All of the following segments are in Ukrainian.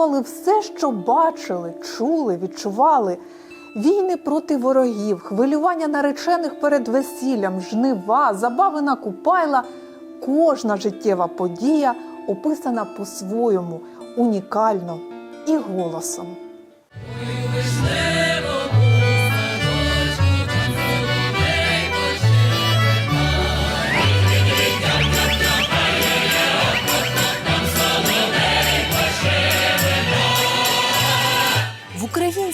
Оспівували все, що бачили, чули, відчували. Війни проти ворогів, хвилювання наречених перед весіллям, жнива, забави на купайла. Кожна життєва подія описана по-своєму, унікально і голосом.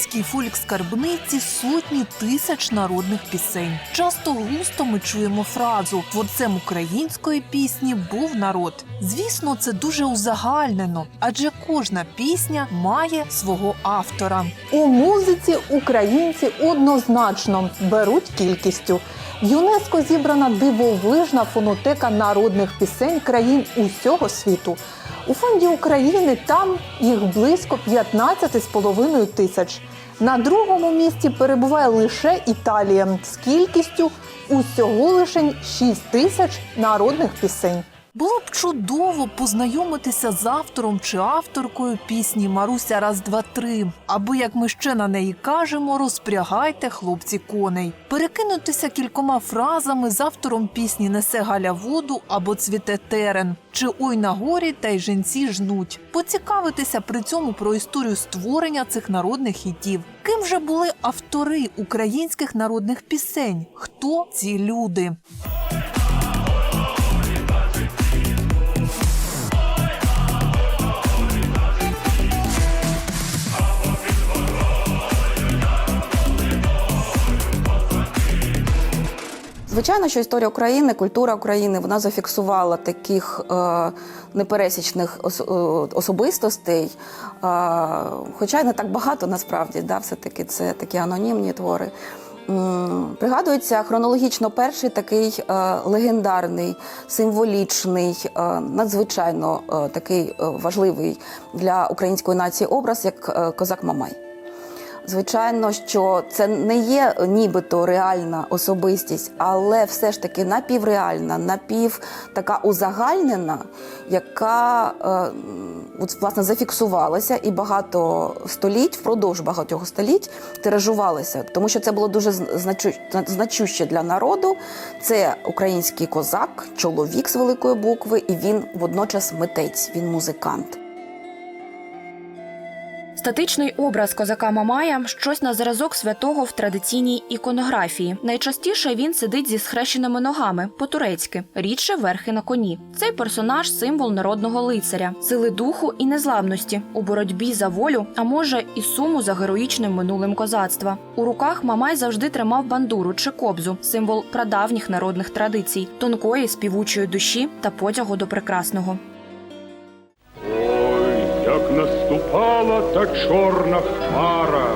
Українській фольк-скарбниці сотні тисяч народних пісень. Часто густо ми чуємо фразу Творцем української пісні був народ. Звісно, це дуже узагальнено, адже кожна пісня має свого автора. У музиці українці однозначно беруть кількістю. ЮНЕСКО зібрана дивовижна фонотека народних пісень країн усього світу. У фонді України там їх близько 15,5 тисяч. На другому місці перебуває лише Італія з кількістю усього лише 6 тисяч народних пісень. Було б чудово познайомитися з автором чи авторкою пісні Маруся раз, два, три. Або, як ми ще на неї кажемо, розпрягайте хлопці коней, перекинутися кількома фразами з автором пісні Несе Галя воду або цвіте терен, чи ой на горі та й жінці жнуть. Поцікавитися при цьому про історію створення цих народних хітів. Ким же були автори українських народних пісень? Хто ці люди? Звичайно, що історія України, культура України вона зафіксувала таких е, непересічних ос, е, особистостей, е, хоча й не так багато насправді, да, все-таки це такі анонімні твори. Пригадується хронологічно перший такий е, легендарний, символічний, е, надзвичайно такий важливий для української нації образ, як козак Мамай. Звичайно, що це не є нібито реальна особистість, але все ж таки напівреальна, напів така узагальнена, яка е, от, власне зафіксувалася і багато століть, впродовж багатьох століть тиражувалася, тому що це було дуже значу, значуще для народу. Це український козак, чоловік з великої букви, і він водночас митець, він музикант. Статичний образ козака Мамая щось на зразок святого в традиційній іконографії. Найчастіше він сидить зі схрещеними ногами по-турецьки, рідше верхи на коні. Цей персонаж символ народного лицаря, сили духу і незламності у боротьбі за волю, а може і суму за героїчним минулим козацтва. У руках Мамай завжди тримав бандуру чи кобзу, символ прадавніх народних традицій, тонкої співучої душі та потягу до прекрасного. Наступала та чорна хмара,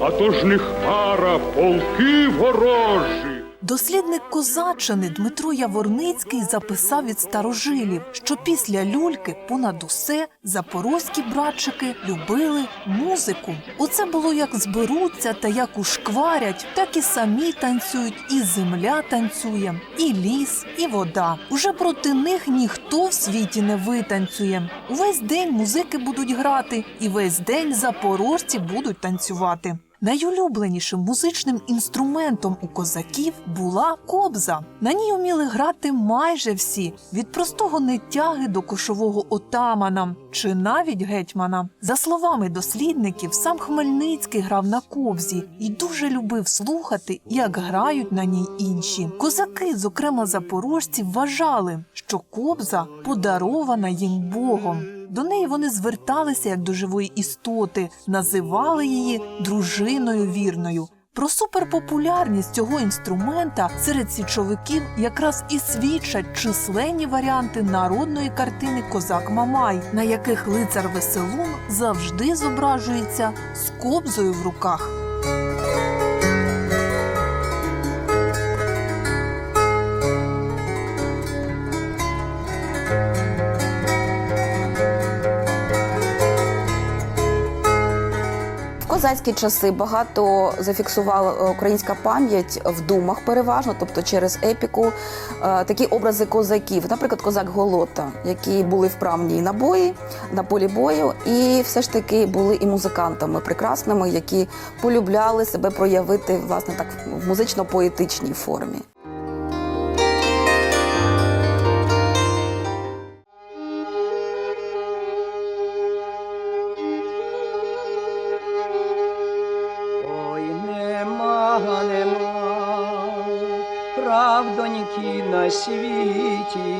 а то ж не хмара, полки ворожі. Дослідник Козаччини Дмитро Яворницький записав від старожилів, що після люльки понад усе запорозькі братчики любили музику. Оце було як зберуться та як ушкварять, так і самі танцюють, і земля танцює, і ліс, і вода. Уже проти них ніхто в світі не витанцює. Увесь день музики будуть грати, і весь день запорожці будуть танцювати. Найулюбленішим музичним інструментом у козаків була кобза. На ній уміли грати майже всі від простого нетяги до кошового отамана чи навіть гетьмана. За словами дослідників, сам Хмельницький грав на кобзі і дуже любив слухати, як грають на ній інші. Козаки, зокрема запорожці, вважали, що кобза подарована їм Богом. До неї вони зверталися як до живої істоти, називали її дружиною вірною. Про суперпопулярність цього інструмента серед січовиків якраз і свідчать численні варіанти народної картини Козак Мамай, на яких лицар Веселун завжди зображується з кобзою в руках. Козацькі часи багато зафіксувала е, українська пам'ять в думах переважно, тобто через епіку, е, такі образи козаків, наприклад, козак Голота, які були вправні і на бої, на полі бою, і все ж таки були і музикантами прекрасними, які полюбляли себе проявити власне так в музично-поетичній формі. Правдоньки на світі,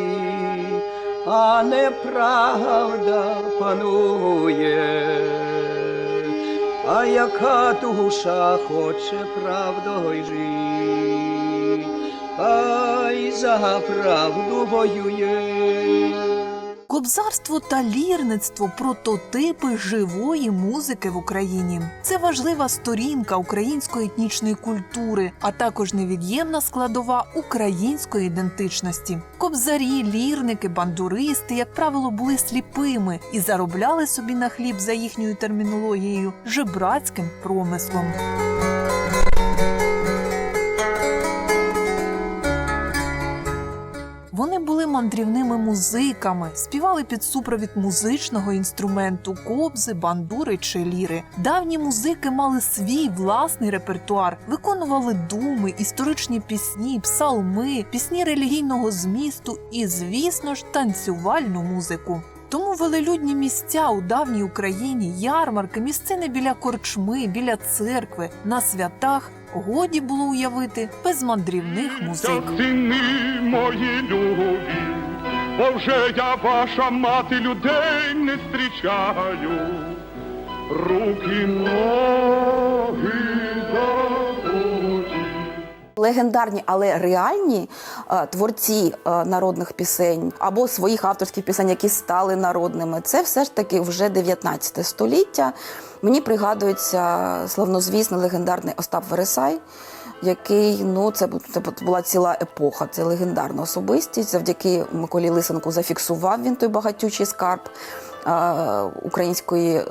а неправда панує, а яка душа хоче правдою жить, й за правду воює. Кобзарство та лірництво прототипи живої музики в Україні. Це важлива сторінка української етнічної культури, а також невід'ємна складова української ідентичності. Кобзарі, лірники, бандуристи, як правило, були сліпими і заробляли собі на хліб за їхньою термінологією жебрацьким промислом. Мандрівними музиками, співали під супровід музичного інструменту кобзи, бандури чи ліри. Давні музики мали свій власний репертуар, виконували думи, історичні пісні, псалми, пісні релігійного змісту і, звісно ж, танцювальну музику. Тому велелюдні місця у давній Україні, ярмарки, місцини біля корчми, біля церкви, на святах годі було уявити без мандрівних музик. Частини мої любі, бо вже я ваша мати людей не зустрічаю. Руки, ноги. Легендарні, але реальні е, творці е, народних пісень або своїх авторських пісень, які стали народними, це все ж таки вже 19 століття. Мені пригадується славнозвісний легендарний Остап Вересай, який ну це, це була ціла епоха, це легендарна особистість. Завдяки Миколі Лисенку зафіксував він той багатючий скарб української е,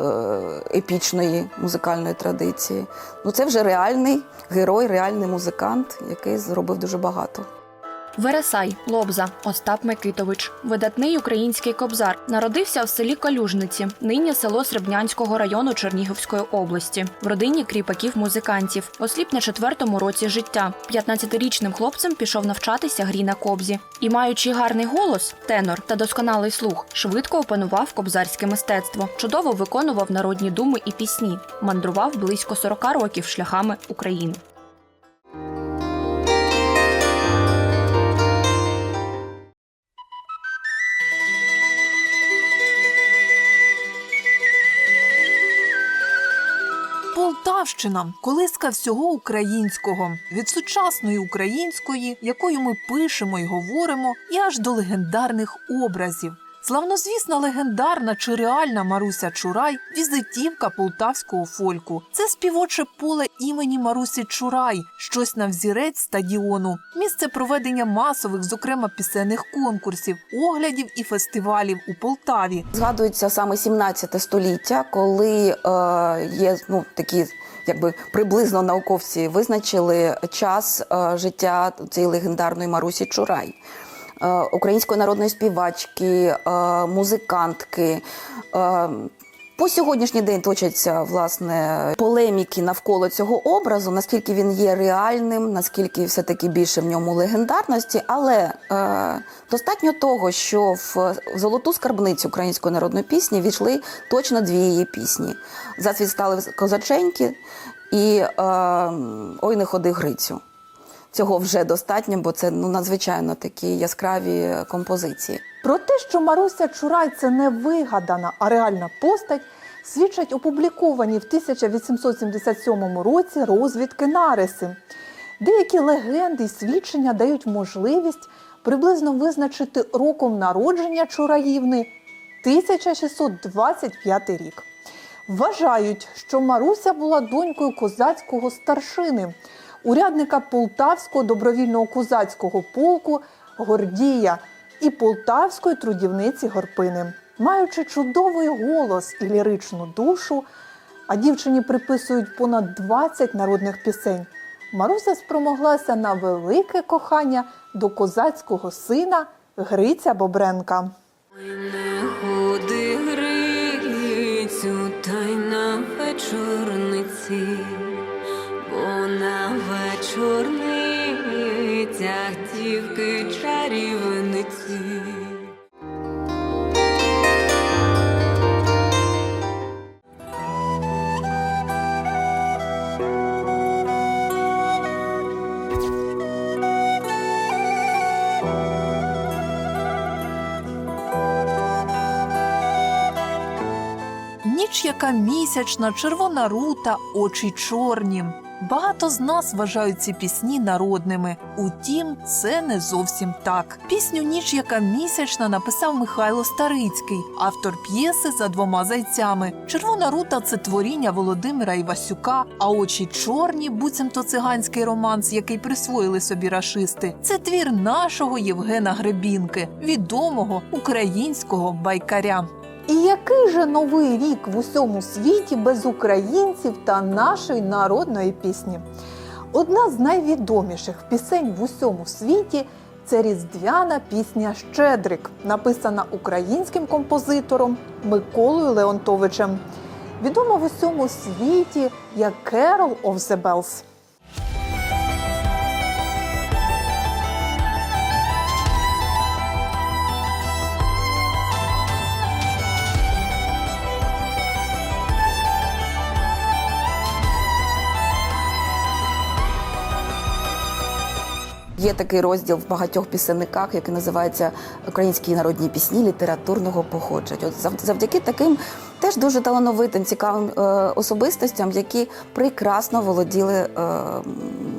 епічної музикальної традиції. Ну це вже реальний герой, реальний музикант, який зробив дуже багато. Вересай, Лобза, Остап Микитович, видатний український кобзар, народився в селі Калюжниці, нині село Сребнянського району Чернігівської області, в родині кріпаків-музикантів. Осліп на четвертому році життя. 15-річним хлопцем пішов навчатися грі на кобзі. І, маючи гарний голос, тенор та досконалий слух, швидко опанував кобзарське мистецтво, чудово виконував народні думи і пісні, мандрував близько 40 років шляхами України. Полтавщина колиска всього українського від сучасної української, якою ми пишемо і говоримо, і аж до легендарних образів. Славнозвісна легендарна чи реальна Маруся Чурай візитівка полтавського фольку. Це співоче поле імені Марусі Чурай, щось на взірець стадіону, місце проведення масових, зокрема пісенних конкурсів, оглядів і фестивалів у Полтаві. Згадується саме 17 століття, коли е, є ну, такі. Якби приблизно науковці визначили час е, життя цієї легендарної Марусі Чурай, е, української народної співачки, е, музикантки. По сьогоднішній день точаться власне полеміки навколо цього образу, наскільки він є реальним, наскільки все-таки більше в ньому легендарності. Але е, достатньо того, що в золоту скарбницю української народної пісні війшли точно дві її пісні. Зацвіт стали козаченьки і е, Ой, не ходи Грицю. Цього вже достатньо, бо це ну надзвичайно такі яскраві композиції. Про те, що Маруся Чурай це не вигадана, а реальна постать, свідчать опубліковані в 1877 році розвідки Нариси. Деякі легенди і свідчення дають можливість приблизно визначити роком народження Чураївни 1625 рік. Вважають, що Маруся була донькою козацького старшини, урядника Полтавського добровільного козацького полку Гордія і полтавської трудівниці Горпини. Маючи чудовий голос і ліричну душу, а дівчині приписують понад 20 народних пісень. Маруся спромоглася на велике кохання до козацького сина Гриця Бобренка. Не ходи Грицю, та й на вечорниці, бо на вечорницях дівки чарівниці. Ніч, яка місячна, червона рута, очі чорні. Багато з нас вважають ці пісні народними. Утім, це не зовсім так. Пісню Ніч, яка місячна, написав Михайло Старицький, автор п'єси за двома зайцями. Червона рута це творіння Володимира Івасюка, а очі чорні, буцімто циганський романс, який присвоїли собі рашисти. Це твір нашого Євгена Гребінки, відомого українського байкаря. І який же новий рік в усьому світі без українців та нашої народної пісні? Одна з найвідоміших пісень в усьому світі це різдвяна пісня Щедрик, написана українським композитором Миколою Леонтовичем. Відома в усьому світі як Carol of the Bells. Є такий розділ в багатьох пісенниках, який називається Українські народні пісні літературного походження. От завдяки таким теж дуже талановитим, цікавим е, особистостям, які прекрасно володіли е,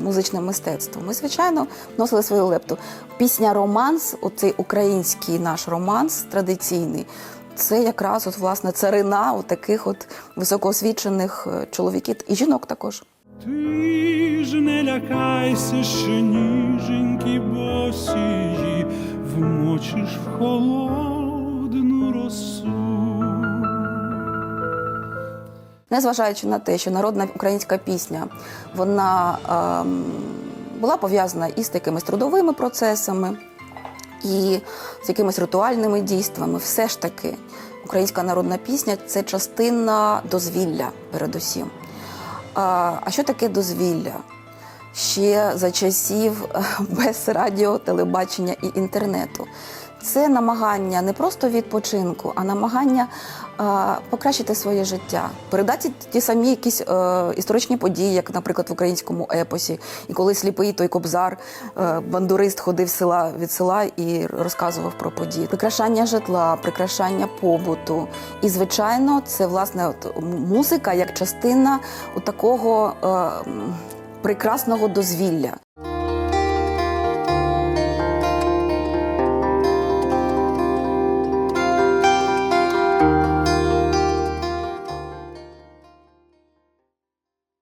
музичним мистецтвом. Ми, звичайно, вносили свою лепту. Пісня романс, оцей український наш романс традиційний. Це якраз от власне царина от таких от високоосвічених е, чоловіків і жінок також. Ти ж не лякайся, що ніженькі босії вмочиш в холодну росу. Незважаючи на те, що народна українська пісня вона ем, була пов'язана із такими трудовими процесами, і з якимись ритуальними дійствами, все ж таки українська народна пісня це частина дозвілля, передусім. А, що таке дозвілля? Ще за часів е, без радіо, телебачення і інтернету. Це намагання не просто відпочинку, а намагання е, покращити своє життя, передати ті самі якісь е, історичні події, як, наприклад, в українському епосі. І коли сліпий той кобзар, е, бандурист ходив села від села і розказував про події. Прикрашання житла, прикрашання побуту. І, звичайно, це власне от, музика як частина такого. Е, прекрасного дозвілля.